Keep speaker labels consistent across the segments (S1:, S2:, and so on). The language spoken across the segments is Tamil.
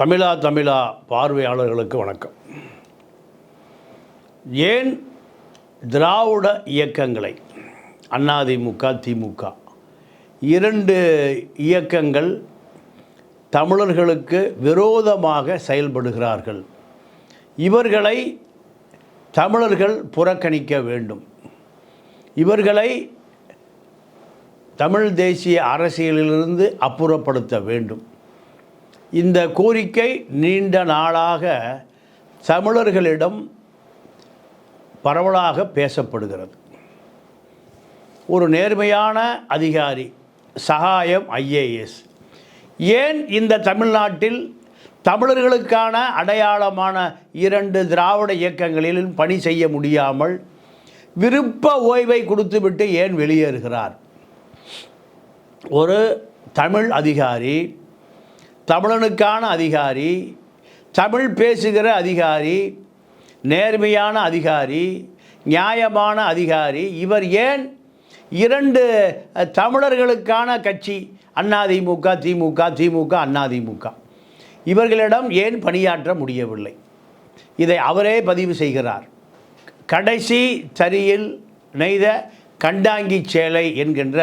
S1: தமிழா தமிழா பார்வையாளர்களுக்கு வணக்கம். ஏன் திராவிட இயக்கங்களை அதிமுக திமுக இரண்டு இயக்கங்கள் தமிழர்களுக்கு விரோதமாக செயல்படுகிறார்கள். இவர்களை தமிழர்கள் புறக்கணிக்க வேண்டும். இவர்களை தமிழ் தேசிய அரசியலிலிருந்து அப்புறப்படுத்த வேண்டும். இந்த கோரிக்கை நீண்ட நாளாக தமிழர்களிடம் பரவலாக பேசப்படுகிறது. ஒரு நேர்மையான அதிகாரி சகாயம் ஐஏஎஸ். ஏன் இந்த தமிழ்நாட்டில் தமிழர்களுக்கான அடையாளமான இரண்டு திராவிட இயக்கங்களிலும் பணி செய்ய முடியாமல் விருப்ப ஓய்வை கொடுத்துவிட்டு ஏன் வெளியேறுகிறார்? ஒரு தமிழ் அதிகாரி தமிழனுக்கான அதிகாரி தமிழ் பேசுகிற அதிகாரி நேர்மையான அதிகாரி நியாயமான அதிகாரி இவர் ஏன் இரண்டு தமிழர்களுக்கான கட்சி அதிமுக திமுக திமுக அதிமுக இவர்களிடம் ஏன் பணியாற்ற முடியவில்லை? இதை அவரே பதிவு செய்கிறார். கடைசி தரியில் நெய்த கண்டாங்கி சேலை என்கின்ற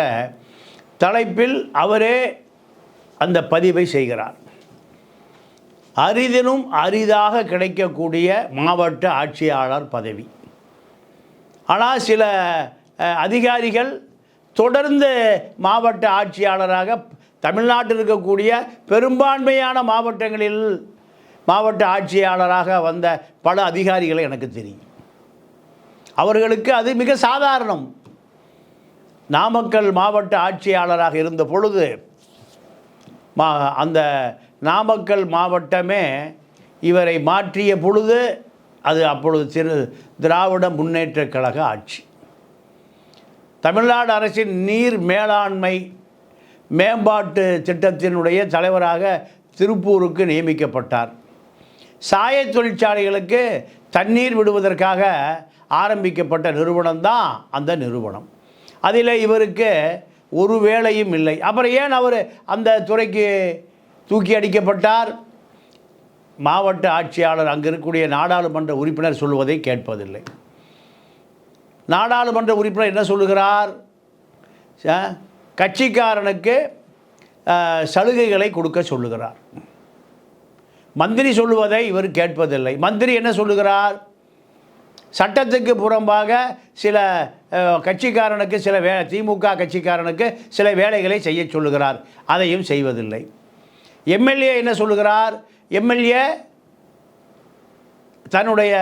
S1: தலைப்பில் அவரே அந்த பதிவை செய்கிறார். அரிதினும் அரிதாக கிடைக்கக்கூடிய மாவட்ட ஆட்சியாளர் பதவி. ஆனால் சில அதிகாரிகள் தொடர்ந்து மாவட்ட ஆட்சியாளராக தமிழ்நாட்டில் இருக்கக்கூடிய பெரும்பான்மையான மாவட்டங்களில் மாவட்ட ஆட்சியாளராக வந்த பல அதிகாரிகளை எனக்கு தெரியும். அவர்களுக்கு அது மிக சாதாரணம். நாமக்கல் மாவட்ட ஆட்சியாளராக இருந்த பொழுது மா அந்த நாமக்கல் மாவட்டமே இவரை மாற்றிய பொழுது அது அப்பொழுது சிறு திராவிட முன்னேற்ற கழக ஆட்சி. தமிழ்நாடு அரசின் நீர் மேலாண்மை மேம்பாட்டு திட்டத்தினுடைய தலைவராக திருப்பூருக்கு நியமிக்கப்பட்டார். சாய தொழிற்சாலைகளுக்கு தண்ணீர் விடுவதற்காக ஆரம்பிக்கப்பட்ட நிறுவனம்தான் அந்த நிறுவனம். அதில் இவருக்கு ஒரு வேலையும் இல்லை. அப்புறம் ஏன் அவர் அந்த துறைக்கு தூக்கி அடிக்கப்பட்டார்? மாவட்ட ஆட்சியாளர் அங்கே இருக்கக்கூடிய நாடாளுமன்ற உறுப்பினர் சொல்வதை கேட்பதில்லை. நாடாளுமன்ற உறுப்பினர் என்ன சொல்லுகிறார்? கட்சிக்காரனுக்கு சலுகைகளை கொடுக்க சொல்லுகிறார். மந்திரி சொல்லுவதை இவர் கேட்பதில்லை. மந்திரி என்ன சொல்லுகிறார்? சட்டத்துக்கு புறம்பாக சில கட்சிக்காரனுக்கு சில வே திமுக கட்சிக்காரனுக்கு சில வேலைகளை செய்ய சொல்லுகிறார். அதையும் செய்வதில்லை. எம்எல்ஏ என்ன சொல்லுகிறார்? எம்எல்ஏ தன்னுடைய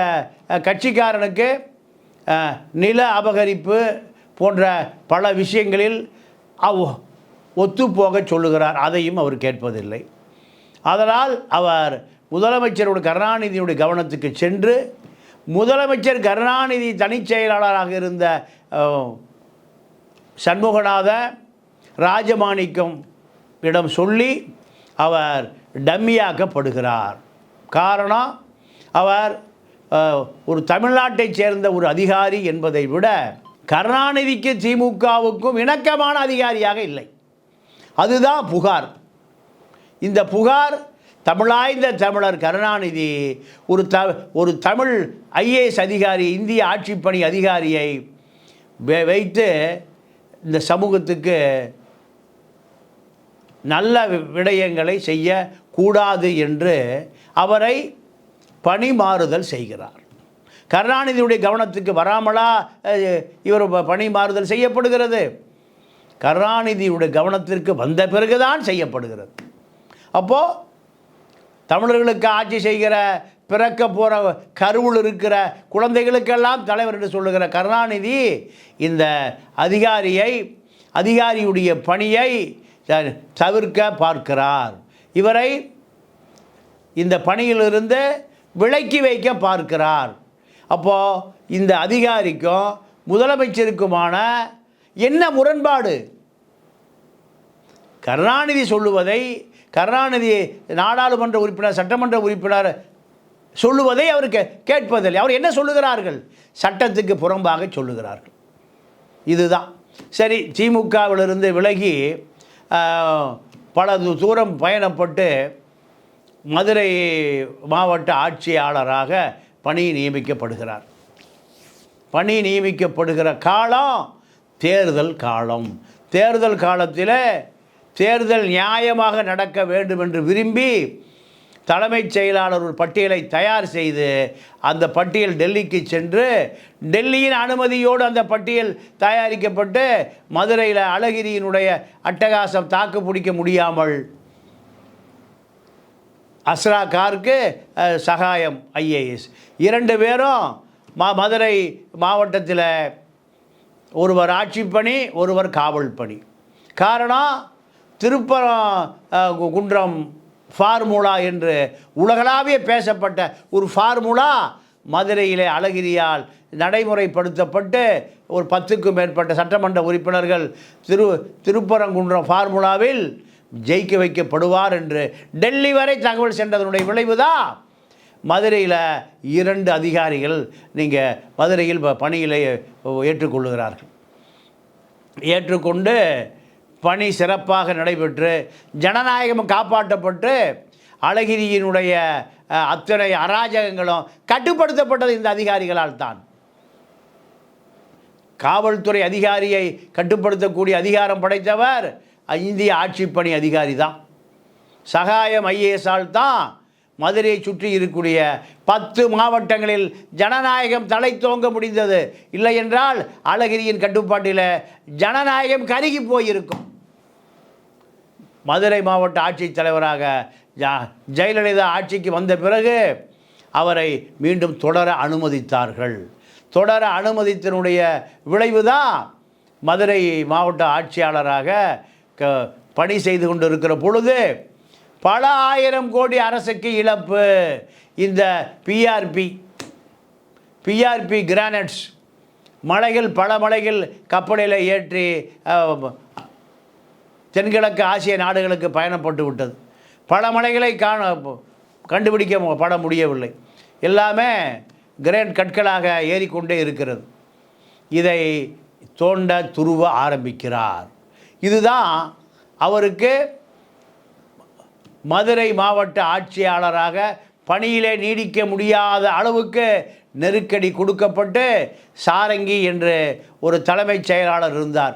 S1: கட்சிக்காரனுக்கு நில அபகரிப்பு போன்ற பல விஷயங்களில் அவ் ஒத்துப்போக சொல்லுகிறார். அதையும் அவர் கேட்பதில்லை. அதனால் அவர் முதலமைச்சருடைய கருணாநிதியுடைய கவனத்துக்கு சென்று முதலமைச்சர் கருணாநிதி தனிச் செயலாளராக இருந்த சண்முகநாத ராஜமாணிக்கம் இடம் சொல்லி அவர் டம்மியாக்கப்படுகிறார். காரணம் அவர் ஒரு தமிழ்நாட்டைச் சேர்ந்த ஒரு அதிகாரி என்பதை விட கருணாநிதிக்கு திமுகவுக்கும் இணக்கமான அதிகாரியாக இல்லை. அதுதான் புகார். இந்த புகார் தமிழாய்ந்த தமிழர் கருணாநிதி ஒரு த ஒரு தமிழ் ஐஏஎஸ் அதிகாரி இந்திய ஆட்சிப்பணி அதிகாரியை வைத்து இந்த சமூகத்துக்கு நல்ல விடயங்களை செய்யக்கூடாது என்று அவரை பணிமாறுதல் செய்கிறார். கருணாநிதியுடைய கவனத்துக்கு வராமலா இவர் பணி பணிமாறுதல் செய்யப்படுகிறது. கருணாநிதியுடைய கவனத்திற்கு வந்த பிறகுதான் செய்யப்படுகிறது. அப்போது தமிழர்களுக்கு ஆட்சி செய்கிற பிறக்க போகிற கருவில் இருக்கிற குழந்தைகளுக்கெல்லாம் தலைவர் என்று சொல்லுகிற கருணாநிதி இந்த அதிகாரியை அதிகாரியுடைய பணியை த- தவிர்க்க பார்க்கிறார். இவரை இந்த பணியிலிருந்து விலக்கி வைக்க பார்க்கிறார். அப்போது இந்த அதிகாரிக்கும் முதலமைச்சருக்குமான என்ன முரண்பாடு? கருணாநிதி சொல்லுவதை கருணாநிதி நாடாளுமன்ற உறுப்பினர் சட்டமன்ற உறுப்பினர் சொல்லுவதை அவர் கே- கேட்பதில்லை. அவர் என்ன சொல்லுகிறார்கள்? சட்டத்துக்கு புறம்பாக சொல்லுகிறார்கள். இதுதான். சரி திமுகவிலிருந்து விலகி பல தூரம் பயணப்பட்டு மதுரை மாவட்ட ஆட்சியாளராக பணி நியமிக்கப்படுகிறார். பணி நியமிக்கப்படுகிற காலம் தேர்தல் காலம். தேர்தல் காலத்தில் தேர்தல் நியாயமாக நடக்க வேண்டும் என்று விரும்பி தலைமைச் செயலாளர் ஒரு பட்டியலை தயார் செய்து அந்த பட்டியல் டெல்லிக்கு சென்று டெல்லியின் அனுமதியோடு அந்த பட்டியல் தயாரிக்கப்பட்டு மதுரையில் அழகிரியினுடைய அட்டகாசம் தாக்கு பிடிக்க முடியாமல் அஸ்ரா கார்க்கு சகாயம் ஐஏஎஸ். இரண்டு பேரும் மா மதுரை மாவட்டத்தில் ஒருவர் ஆட்சி பணி ஒருவர் காவல் பணி காரணம் திருப்பரம் குன்றம் ஃபார்முலா என்று உலகளாவிய பேசப்பட்ட ஒரு ஃபார்முலா மதுரையிலே அழகிரியால் நடைமுறைப்படுத்தப்பட்டு ஒரு பத்துக்கும் மேற்பட்ட சட்டமன்ற உறுப்பினர்கள் திரு திருப்பரங்குன்றம் ஃபார்முலாவில் ஜெயிக்க வைக்கப்படுவார் என்று டெல்லி வரை தகவல் சென்றதனுடைய விளைவுதான் மதுரையில் இரண்டு அதிகாரிகள் நீங்கள் மதுரையில் ப- பணியிலே ஏற்றுக்கொள்ளுகிறார்கள். ஏற்றுக்கொண்டு பணி சிறப்பாக நடைபெற்று ஜனநாயகம் காப்பாற்றப்பட்டு அழகிரியினுடைய அத்தனை அராஜகங்களும் கட்டுப்படுத்தப்பட்டது இந்த அதிகாரிகளால் தான். காவல்துறை அதிகாரியை கட்டுப்படுத்தக்கூடிய அதிகாரம் படைத்தவர் இந்திய ஆட்சிப்பணி அதிகாரி தான். சகாயம் ஐஏஎஸால் தான் மதுரையை சுற்றி இருக்கக்கூடிய பத்து மாவட்டங்களில் ஜனநாயகம் தலை தோங்க முடிந்தது. இல்லை என்றால் அழகிரியின் கட்டுப்பாட்டில் ஜனநாயகம் கருகி போயிருக்கும். மதுரை மாவட்ட ஆட்சித் தலைவராக ஜ- ஜெயலலிதா ஆட்சிக்கு வந்த பிறகு அவரை மீண்டும் தொடர அனுமதித்தார்கள். தொடர அனுமதித்தனுடைய விளைவுதான் மதுரை மாவட்ட ஆட்சியாளராக க பணி செய்து கொண்டிருக்கிற பொழுது பல ஆயிரம் கோடி அரசுக்கு இழப்பு. இந்த பிஆர்பி பிஆர்பி கிரானைட்ஸ் மலைகள் பல மலைகள் கப்பலில் ஏற்றி தென்கிழக்கு ஆசிய நாடுகளுக்கு பயணப்பட்டு விட்டது. பல மலைகளை காண கண்டுபிடிக்க பட முடியவில்லை. எல்லாமே கிரேட் கற்களாக ஏறிக்கொண்டே இருக்கிறது. இதை தோண்ட துருவ ஆரம்பிக்கிறார். இதுதான் அவருக்கு மதுரை மாவட்ட ஆட்சியாளராக பணியிலே நீடிக்க முடியாத அளவுக்கு நெருக்கடி கொடுக்கப்பட்டு சாரங்கி என்று ஒரு தலைமைச் செயலாளர் இருந்தார்.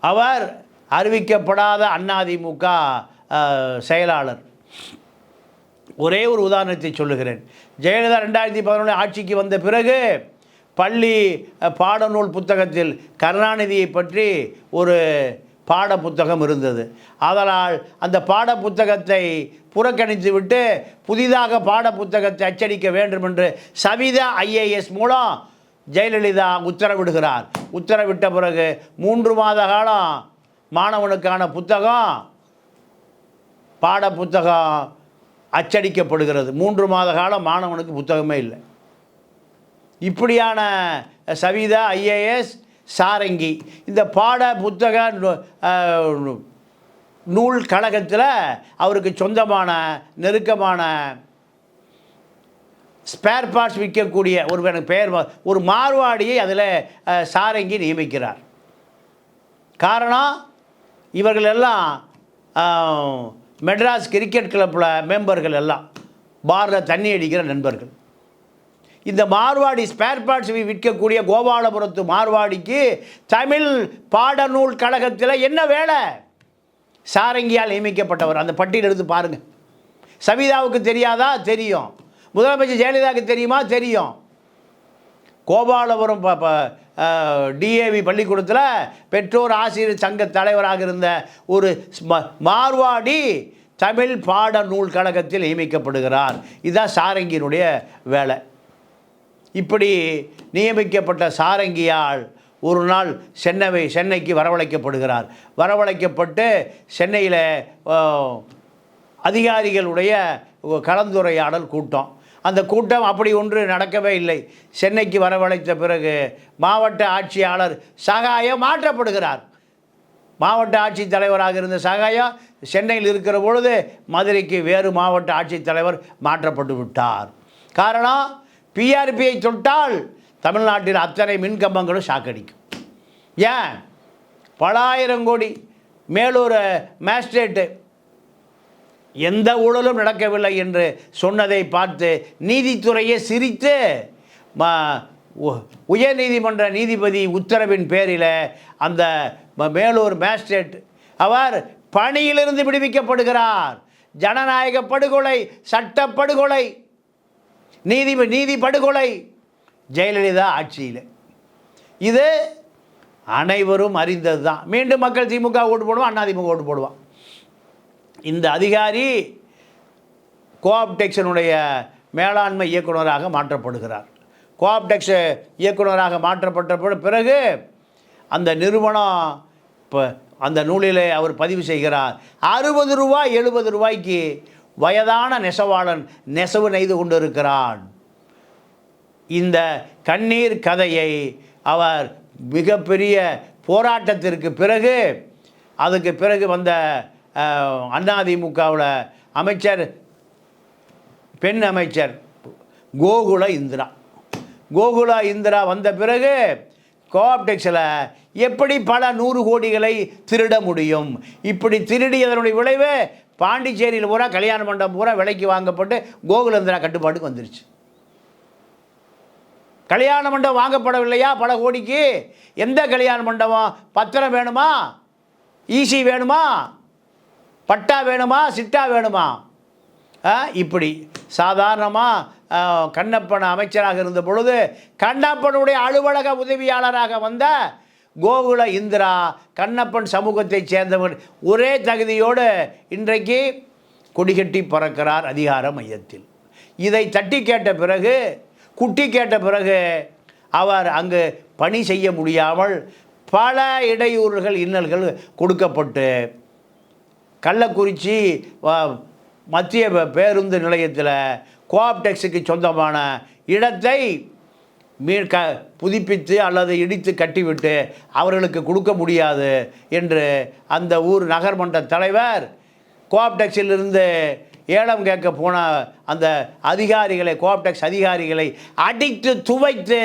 S1: அவர் அறிவிக்கப்படாத அதிமுக செயலாளர். ஒரே ஒரு உதாரணத்தை சொல்லுகிறேன். ஜெயலலிதா ரெண்டாயிரத்தி பதினொன்று ஆட்சிக்கு வந்த பிறகு பள்ளி பாடநூல் புத்தகத்தில் கருணாநிதியை பற்றி ஒரு பாட புத்தகம் இருந்தது. அதனால் அந்த பாட புத்தகத்தை புறக்கணித்து விட்டு புதிதாக பாட புத்தகத்தை அச்சடிக்க வேண்டும் என்று சவிதா ஐஏஎஸ் மூலம் ஜெயலலிதா உத்தரவிடுகிறார். உத்தரவிட்ட பிறகு மூன்று மாத காலம் மாணவனுக்கான புத்தகம் பாட புத்தகம் அச்சடிக்கப்படுகிறது. மூன்று மாத காலம் மாணவனுக்கு புத்தகமே இல்லை. இப்படியான சவிதா ஐஏஎஸ் சாரங்கி. இந்த பாட புத்தக நூல் கழகத்தில் அவருக்கு சொந்தமான நெருக்கமான ஸ்பேர் பார்ட்ஸ் விற்கக்கூடிய ஒரு எனக்கு பெயர் ஒரு மார்வாடியை அதில் சாரங்கி நியமிக்கிறார். காரணம் இவர்கள் எல்லாம் மெட்ராஸ் கிரிக்கெட் கிளப்பில் மெம்பர்கள் எல்லாம். பாரில் தண்ணி அடிக்கிற நண்பர்கள். இந்த மார்வாடி ஸ்பேர் பார்ட்ஸ் விற்கக்கூடிய கோபாலபுரத்து மார்வாடிக்கு தமிழ் பாடநூல் கழகத்தில் என்ன வேலை? சாரங்கியால் நியமிக்கப்பட்டவர். அந்த பட்டியல் எடுத்து பாருங்கள் சவிதாவுக்கு தெரியாதா? தெரியும். முதலமைச்சர் ஜெயலலிதாவுக்கு தெரியுமா? தெரியும். கோபாலபுரம் டிஏவி பள்ளிக்கூடத்தில் பெற்றோர் ஆசிரியர் சங்க தலைவராக இருந்த ஒரு மார்வாடி தமிழ் பாட நூல் கழகத்தில் நியமிக்கப்படுகிறார். இதுதான் சாரங்கியினுடைய வேலை. இப்படி நியமிக்கப்பட்ட சாரங்கியால் ஒரு நாள் சென்னை சென்னைக்கு வரவழைக்கப்படுகிறார். வரவழைக்கப்பட்டு சென்னையில் அதிகாரிகளுடைய கலந்துரையாடல் கூட்டம். அந்த கூட்டம் அப்படி ஒன்று நடக்கவே இல்லை. சென்னைக்கு வரவழைத்த பிறகு மாவட்ட ஆட்சியாளர் சகாயம் மாற்றப்படுகிறார். மாவட்ட ஆட்சித் தலைவராக இருந்த சகாயம் சென்னையில் இருக்கிற பொழுது மதுரைக்கு வேறு மாவட்ட ஆட்சித்தலைவர் மாற்றப்பட்டு விட்டார். காரணம் பிஆர்பியை தொட்டால் தமிழ்நாட்டில் அத்தனை மின்கம்பங்களும் சாக்கடிக்கும் ஏன்? பல ஆயிரம் கோடி மேலூர் மேஸ்ட்ரேட்டு எந்த ஊழலும் நடக்கவில்லை என்று சொன்னதை பார்த்து நீதித்துறையே சிரித்து ம- உயர்நீதிமன்ற நீதிபதி உத்தரவின் பேரில் அந்த மேலூர் மேஸ்ட்ரேட் அவர் பணியிலிருந்து விடுவிக்கப்படுகிறார். ஜனநாயக படுகொலை சட்ட படுகொலை நீதி நீதி படுகொலை. ஜெயலலிதா ஆட்சியில். இது அனைவரும் அறிந்தது தான் மீண்டும் மக்கள் திமுக ஓட்டு போடுவான் அண்ணா திமுக ஓட்டு போடுவான் இந்த அதிகாரி கோஆப்டெக்ஷனுடைய மேலாண்மை இயக்குனராக மாற்றப்படுகிறார். கோஆப்டெக்ஸ் இயக்குனராக மாற்றப்பட்ட பிற- பிறகு அந்த நிறுவனம் இப்போ அந்த நூலிலே அவர் பதிவு செய்கிறார். அறுபது ரூபாய் எழுபது ரூபாய்க்கு வயதான நெசவாளன் நெசவு நெய்து கொண்டிருக்கிறான். இந்த கண்ணீர் கதையை அவர் மிகப்பெரிய போராட்டத்திற்கு பிறகு அதுக்கு பிறகு வந்த அதிமுகவில் அமைச்சர் பெண் அமைச்சர் கோகுல இந்திரா. கோகுல இந்திரா வந்த பிறகு கோஆப்டெக்ஸில் எப்படி பல நூறு கோடிகளை திருட முடியும்? இப்படி திருடியதனுடைய விளைவு பாண்டிச்சேரியில் பூரா கல்யாண மண்டபம் பூரா விலைக்கு வாங்கப்பட்டு கோகுலந்திரா கட்டுப்பாட்டுக்கு வந்துருச்சு. கல்யாண மண்டபம் வாங்கப்படவில்லையா பல கோடிக்கு? எந்த கல்யாண மண்டபம்? பத்திரம் வேணுமா? ஈசி வேணுமா? பட்டா வேணுமா? சிட்டா வேணுமா? இப்படி. சாதாரணமாக கண்ணப்பன் அமைச்சராக இருந்த பொழுது கண்ணப்பனுடைய அலுவலக உதவியாளராக வந்த கோகுல இந்திரா கண்ணப்பன் சமூகத்தைச் சேர்ந்தவர் ஒரே தகுதியோடு இன்றைக்கு கொடிகட்டி பறக்கிறார் அதிகார மையத்தில். இதை தட்டி கேட்ட பிறகு குட்டி கேட்ட பிறகு அவர் அங்கு பணி செய்ய முடியாமல் பல இடையூறுகள் இன்னல்கள் கொடுக்கப்பட்டு கள்ளக்குறிச்சி வ- மத்திய பேருந்து நிலையத்தில் கோஆப்டெக்ஸுக்கு சொந்தமான இடத்தை மீ க புதுப்பித்து அல்லது இடித்து கட்டிவிட்டு அவர்களுக்கு கொடுக்க முடியாது என்று அந்த ஊர் நகர்மன்ற தலைவர் கோஆப்டெக்ஸிலிருந்து ஏலம் கேட்க போன அந்த அதிகாரிகளை கோஆப்டெக்ஸ் அதிகாரிகளை அடித்து துவைத்து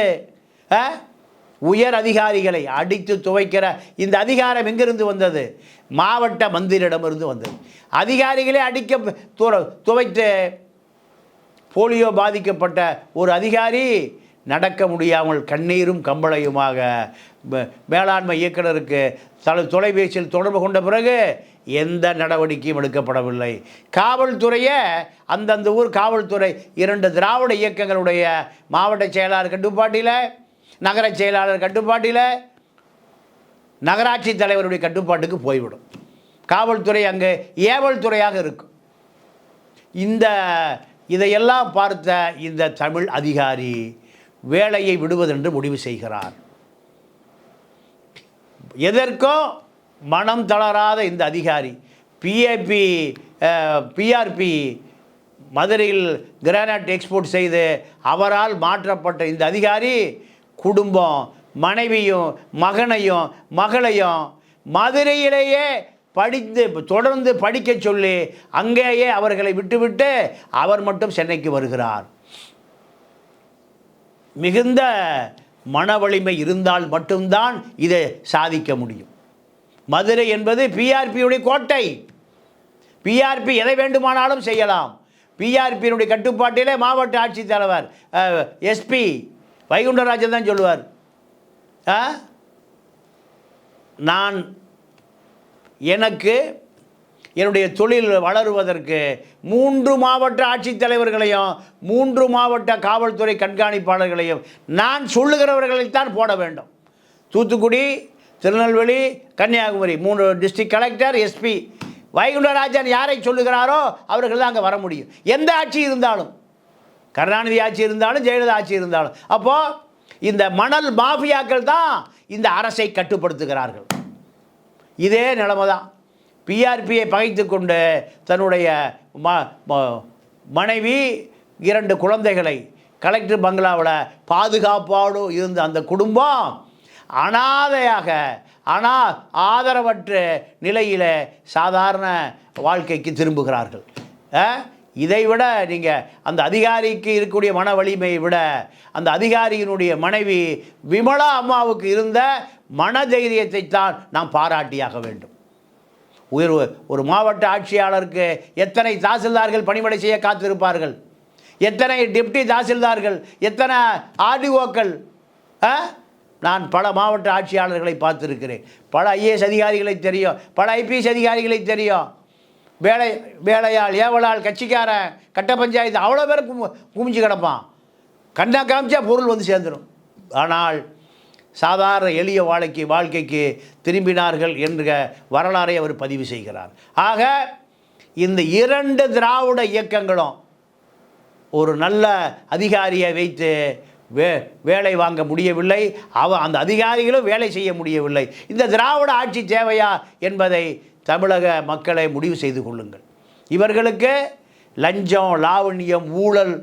S1: ஆ? உயர் அதிகாரிகளை அடித்து துவைக்கிற இந்த அதிகாரம் எங்கிருந்து வந்தது மாவட்ட மந்திரிடமிருந்து வந்தது அதிகாரிகளே அடிக்க துவைத்து போலியோ பாதிக்கப்பட்ட ஒரு அதிகாரி நடக்க முடியாமல் கண்ணீரும் கம்பளையுமாக மேலாண்மை இயக்குனருக்கு தலை தொலைபேசியில் தொடர்பு கொண்ட பிறகு எந்த நடவடிக்கையும் எடுக்கப்படவில்லை. காவல்துறையை அந்தந்த ஊர் காவல்துறை இரண்டு திராவிட இயக்கங்களுடைய மாவட்ட செயலாளர் கட்டுப்பாட்டில் நகர செயலாளர் கட்டுப்பாட்டில் நகராட்சி தலைவருடைய கட்டுப்பாட்டுக்கு போய்விடும். காவல்துறை அங்கே ஏவல் துறையாக இருக்கும். இந்த இதையெல்லாம் பார்த்த இந்த தமிழ் அதிகாரி வேலையை விடுவதென்று முடிவு செய்கிறார். எதற்கும் மனம் தளராத இந்த அதிகாரி P A P P R P மதுரையில் கிரானைட் எக்ஸ்போர்ட் செய்து அவரால் மாற்றப்பட்ட இந்த அதிகாரி குடும்பம் மனைவியும் மகனையும் மகளையும் மதுரையிலேயே படித்து தொடர்ந்து படிக்க சொல்லி அங்கேயே அவர்களை விட்டுவிட்டு அவர் மட்டும் சென்னைக்கு வருகிறார். மிகுந்த மன வலிமை இருந்தால் மட்டும்தான் இதை சாதிக்க முடியும். மதுரை என்பது பிஆர்பியுடைய கோட்டை. பிஆர்பி எதை வேண்டுமானாலும் செய்யலாம். பிஆர்பியினுடைய கட்டுப்பாட்டிலே மாவட்ட ஆட்சித்தலைவர் எஸ்பி வைகுண்டராஜன் தான் சொல்லுவார். நான் எனக்கு என்னுடைய தொழில் வளருவதற்கு மூன்று மாவட்ட ஆட்சித்தலைவர்களையும் மூன்று மாவட்ட காவல்துறை கண்காணிப்பாளர்களையும் நான் சொல்லுகிறவர்களைத்தான் போட வேண்டும். தூத்துக்குடி திருநெல்வேலி கன்னியாகுமரி மூன்று டிஸ்ட்ரிக்ட் கலெக்டர் எஸ்பி வைகுண்டராஜன் யாரை சொல்லுகிறாரோ அவர்கள் தான் அங்கே வர முடியும். எந்த ஆட்சி இருந்தாலும் கருணாநிதி ஆட்சி இருந்தாலும் ஜெயலலிதா ஆட்சி இருந்தாலும் அப்போது இந்த மணல் மாஃபியாக்கள் தான் இந்த அரசை கட்டுப்படுத்துகிறார்கள். இதே நிலைமை தான் பிஆர்பியை பகைத்து கொண்டு தன்னுடைய ம மனைவி இரண்டு குழந்தைகளை கலெக்டர் பங்களாவில் பாதுகாப்போடு இருந்த அந்த குடும்பம் அனாதையாக அனா ஆதரவற்ற நிலையில் சாதாரண வாழ்க்கைக்கு திரும்புகிறார்கள் அஹ்? இதை விட நீங்கள் அந்த அதிகாரிக்கு இருக்கக்கூடிய மன வலிமையை விட அந்த அதிகாரியினுடைய மனைவி விமலா அம்மாவுக்கு இருந்த மன தைரியத்தை தான் நாம் பாராட்டியாக வேண்டும் உயர்வு ஒரு மாவட்ட ஆட்சியாளருக்கு எத்தனை தாசில்தார்கள் பணிமடை செய்ய காத்திருப்பார்கள்? எத்தனை டிப்டி தாசில்தார்கள்? எத்தனை ஆர்டிஓக்கள் நான் பல மாவட்ட ஆட்சியாளர்களை பார்த்துருக்கிறேன். பல ஐஏஎஸ் அதிகாரிகளை தெரியும். பல ஐபிஎஸ் அதிகாரிகளை தெரியும். வேலை வேலையாள் ஏவலால் கட்சிக்காரன் கட்ட பஞ்சாயத்து அவ்வளோ பேர் கும் குமிஞ்சு கிடப்பான். கண்ணா காமிச்சா பொருள் வந்து சேர்ந்துடும் ஆனால் சாதாரண எளிய வாழ்க்கை வாழ்க்கைக்கு திரும்பினார்கள் என்ற வரலாறை அவர் பதிவு செய்கிறார். ஆக இந்த இரண்டு திராவிட இயக்கங்களும் ஒரு நல்ல அதிகாரியை வைத்து வே வேலை வாங்க முடியவில்லை. அவ அந்த அதிகாரிகளும் வேலை செய்ய முடியவில்லை. இந்த திராவிட ஆட்சி தேவையா என்பதை தமிழக மக்களை முடிவு செய்து கொள்ளுங்கள். இவர்களுக்கு லஞ்சம் லாவண்யம் ஊழல்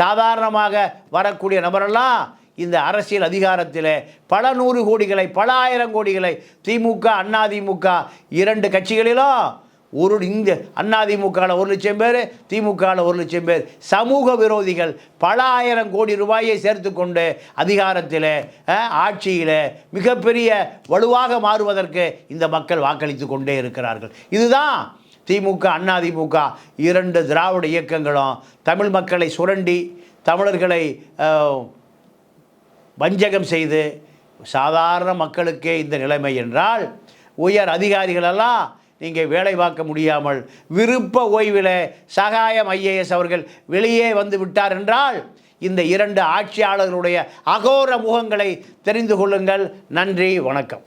S1: சாதாரணமாக வரக்கூடிய நபரெல்லாம் இந்த அரசியல் அதிகாரத்தில் பல நூறு கோடிகளை பல ஆயிரம் கோடிகளை திமுக அதிமுக இரண்டு கட்சிகளிலும் ஒரு இந்த அதிமுகவில் ஒரு லட்சம் பேர் திமுகவில் ஒரு லட்சம் பேர். சமூக விரோதிகள் பல ஆயிரம் கோடி ரூபாயை சேர்த்து கொண்டு அதிகாரத்தில் ஆட்சியில் மிகப்பெரிய வலுவாக மாறுவதற்கு இந்த மக்கள் வாக்களித்து கொண்டே இருக்கிறார்கள். இதுதான் திமுக அதிமுக இரண்டு திராவிட இயக்கங்களும் தமிழ் மக்களை சுரண்டி தமிழர்களை வஞ்சகம் செய்து சாதாரண மக்களுக்கே இந்த நிலைமை என்றால் உயர் அதிகாரிகளெல்லாம் நீங்கள் வேலை பார்க்க முடியாமல் விருப்ப ஓய்வில் சகாயம் ஐஏஎஸ் அவர்கள் வெளியே வந்து விட்டார் என்றால் இந்த இரண்டு ஆட்சியாளர்களுடைய அகோர முகங்களை தெரிந்து கொள்ளுங்கள். நன்றி வணக்கம்.